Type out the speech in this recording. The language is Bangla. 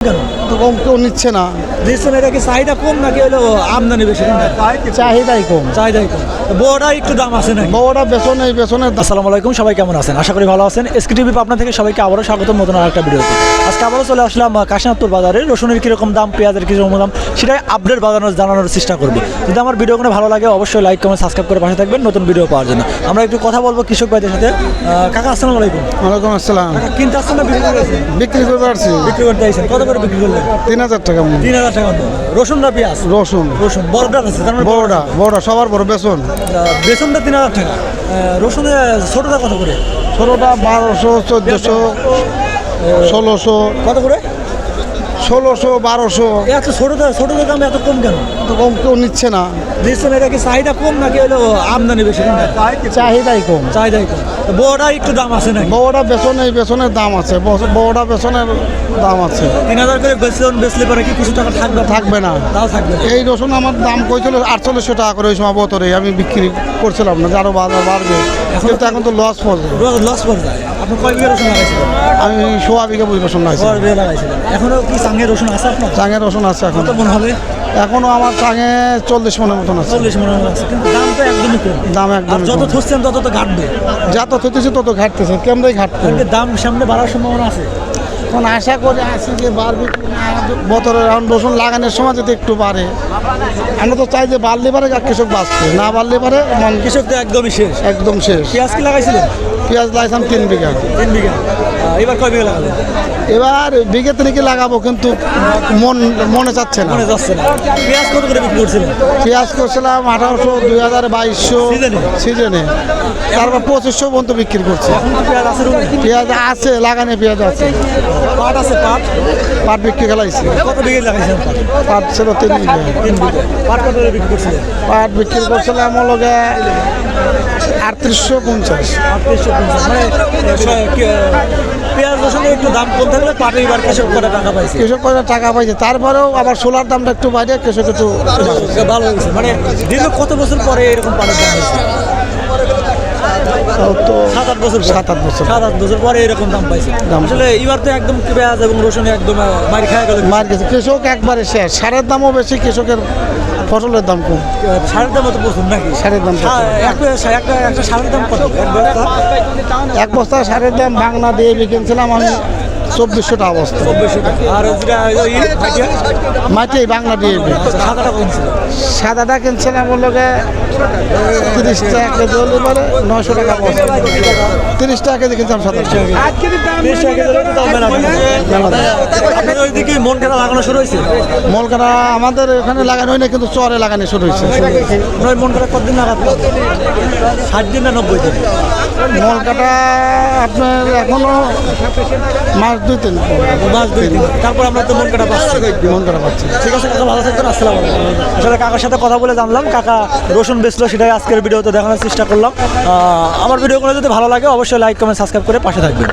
কেন? কেউ নিচ্ছে না। এটা কি চাহিদা কম নাকি হলো আমদানি বেশি? চাহিদাই কম। চাহিদাই কম। বড়টা একটু দাম আছে নাকি? বড়টা বেসনে এই বেসনের দাম। আসসালামু আলাইকুম সবাই কেমন আছেন? আশা করি ভালো আছেন। এসকে টিভি পাবনা থেকে সবাইকে আবারও স্বাগত নতুন আরেকটা ভিডিওতে। আজকে আবারও চলে আসলাম কাশীনাথপুর বাজারে। রসুনের কীরকম দাম পেঁয়াজের কীরকম দাম সেটাই আপডেট বাজানোর জানানোর চেষ্টা করব। যদি আমার ভিডিও কোনো ভালো লাগে অবশ্যই লাইক কমেন্ট সাবস্ক্রাইব করে পাশে থাকবেন নতুন ভিডিও পাওয়ার জন্য। আমরা একটু কথা বলব কৃষক ভাইদের সাথে। কাকা আসসালামু আলাইকুম। ওয়ালাইকুম আসসালাম। কিনতে আসছেন না বিক্রি বিক্রি করে পারছি বিক্রি করতে আইছেন কত করে বিক্রি করলেন? তিন হাজার টাকা তিন হাজার টাকা মতো। রসুন না পেঁয়াজ? রসুন। রসুন বড়টা আছে তার মানে বড়টা বড়টা সবার বড় বেসন। বেসনটা তিন হাজার টাকা। রসুনে ছোটোটা কত করে? ছোটোটা বারোশো চোদ্দোশো ষোলোশো। কত করে? ষোলোশো বারোশো। এত ছোটটা ছোটটার দাম এত কম কেন? তো কম কেউ নিচ্ছে না। দিচ্ছেন এটা কি চাহিদা কম নাকি হলো আমদানি বেশি? চাহিদাই কম। চাহিদাই কম। বড়টা একটু দাম আছে নাকি? বড়টা বেসন এই বেসনের দাম আছে। বড়টা বেসনের দাম আছে। তিন হাজার করে বেচলেন বেচলে পরে কি কিছু টাকা থাকবে? থাকবে না। তাও থাকবে এই রসুন আমার দাম কইছিল আটচল্লিশশো টাকা করে ওই সময় বোতরে। আমি বিক্রি করছিলাম না যে আরও বাজার বাড়বে। কিন্তু এখন তো লস পড়বে লস পড়ে যায় আপনি কয় বিঘা রসুন লাগাইছিলেন? আমি সোয়া বিঘা রসুন কয় এখনও কি চাঙের রসুন আছে আপনার? চাঙের রসুন আছে এখন। মনে হবে? এখনও আমার চাঙে চল্লিশ মনের মতন আছে। চল্লিশ হবে আছে কিন্তু দাম তো একদমই কম। দাম একদম যত থুসছেন তত তো ঘাটবে। যত থইতেছে তত ঘাটতেছে কেমনই ঘাটতে দাম সামনে বাড়ার সম্ভাবনা আছে। এখন আশা করি আছি যে বাড়বে। বছরের এখন রসুন লাগানোর সময় যদি একটু বাড়ে আমরা তো চাই যে বাড়লে পারে আর কৃষক বাঁচবে না বাড়লে পারে মন কৃষক তো একদমই শেষ। একদম শেষ। পেঁয়াজ কি লাগাইছিলেন? পেঁয়াজ লাগাইছিলাম তিন বিঘা। তিন বিঘা। এবার কয় বিঘা লাগালেন? এবার বিঘে তিরিকে লাগাবো কিন্তু মন মনে চাচ্ছে না। মনে যাচ্ছে না। পেঁয়াজ কত করে বিক্রি করছিলেন? পেঁয়াজ করছিলাম আঠারোশো দুই হাজার বাইশশো সিজনে? তারপর পঁচিশশো পর্যন্ত বিক্রি করছে। পেঁয়াজ আছে রুমে? পেঁয়াজ আছে লাগানে পেঁয়াজ আছে। পাট আছে পাট? পাট বিক্রি খেলাইছে। কত বিঘা লাগাইছেন পাট? ছিল তিন বিঘা। তিন বিঘা। পাট কত করে বিক্রি করছিলেন? পাট বিক্রি করছিলাম লগে আটত্রিশশো পঞ্চাশ। আটত্রিশশো পঞ্চাশ। মানে পেঁয়াজ রসুনে একটু দাম কম থাকলে পাটে এবার কৃষক করে টাকা পাইছে? কৃষক টাকা পাইছে? তারপরেও আবার সোলার দামটা একটু বাইরে কৃষক একটু ভালো হয়েছে মানে দীর্ঘ কত বছর পরে এরকম পাটের দাম হয়েছে? তো বছর সাত আট বছর সাত আট বছর পরে এরকম দাম পাইছে। আসলে এবার তো একদম পেঁয়াজ এবং রসুন একদম মার খায় গেল। মার গেছে। কৃষক একবারে শেষ। সারের দামও বেশি কৃষকের ফসলের দাম কম। সারের দাম তো প্রচুর নাকি? সারের দাম একটা সারের দাম কত? এক বস্তা? এক বস্তা সারের দাম ভাঙনা দিয়ে বিকেছিলাম আমি। চব্বিশশো টাকা বস্তা আর মাটি বাংলা দিয়ে সাদাটা ছিল? সাদাটা কিনছিলাম ওর লগে তিরিশ টাকা কেজি হলে পরে নয়শো টাকা বস্তা। তিরিশ টাকা কেজি কিনছিলাম টাকা থাকে। আপনাদের ওইদিকে মন কেনা লাগানো শুরু হয়েছে? মলকাটা আমাদের এখানে লাগানো হয় না কিন্তু চরে লাগানো শুরু হয়েছে। মন কেনা কতদিন লাগাত ষাট দিন না নব্বই দিন? মলকাটা আপনার এখনও মাস দুই তিন মাস। দুই তিন তারপর আমরা তো মন কাটা পাচ্ছি। মন পাচ্ছি। পাচ্ছে ঠিক আছে কাকা ভালো থাকবেন আসসালাম আসলে কাকার সাথে কথা বলে জানলাম কাকা রসুন বেচলো সেটাই আজকের ভিডিওতে দেখানোর চেষ্টা করলাম। আমার ভিডিওগুলো যদি ভালো লাগে অবশ্যই লাইক কমেন্ট সাবস্ক্রাইব করে পাশে থাকবেন।